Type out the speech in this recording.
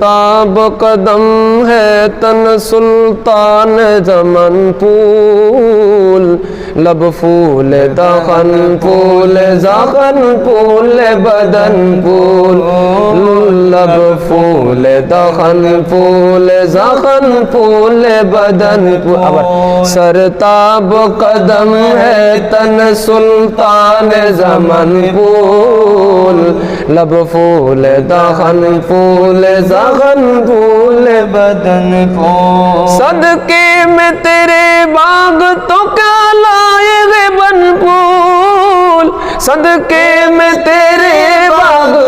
تاب قدم ہے تن سلطان زمن پول لب پھول دخن پول زخن پول بدن پول لب پھول دخن پول زخن پول بدن پول سر تاب قدم ہے تن سلطان زمن پول پھول، لب پھول دخن پھول زخن پھول، بدن پھول۔ صدقے میں تیرے باغ تو کیا لائے گے بن پھول۔ صدقے میں تیرے باغ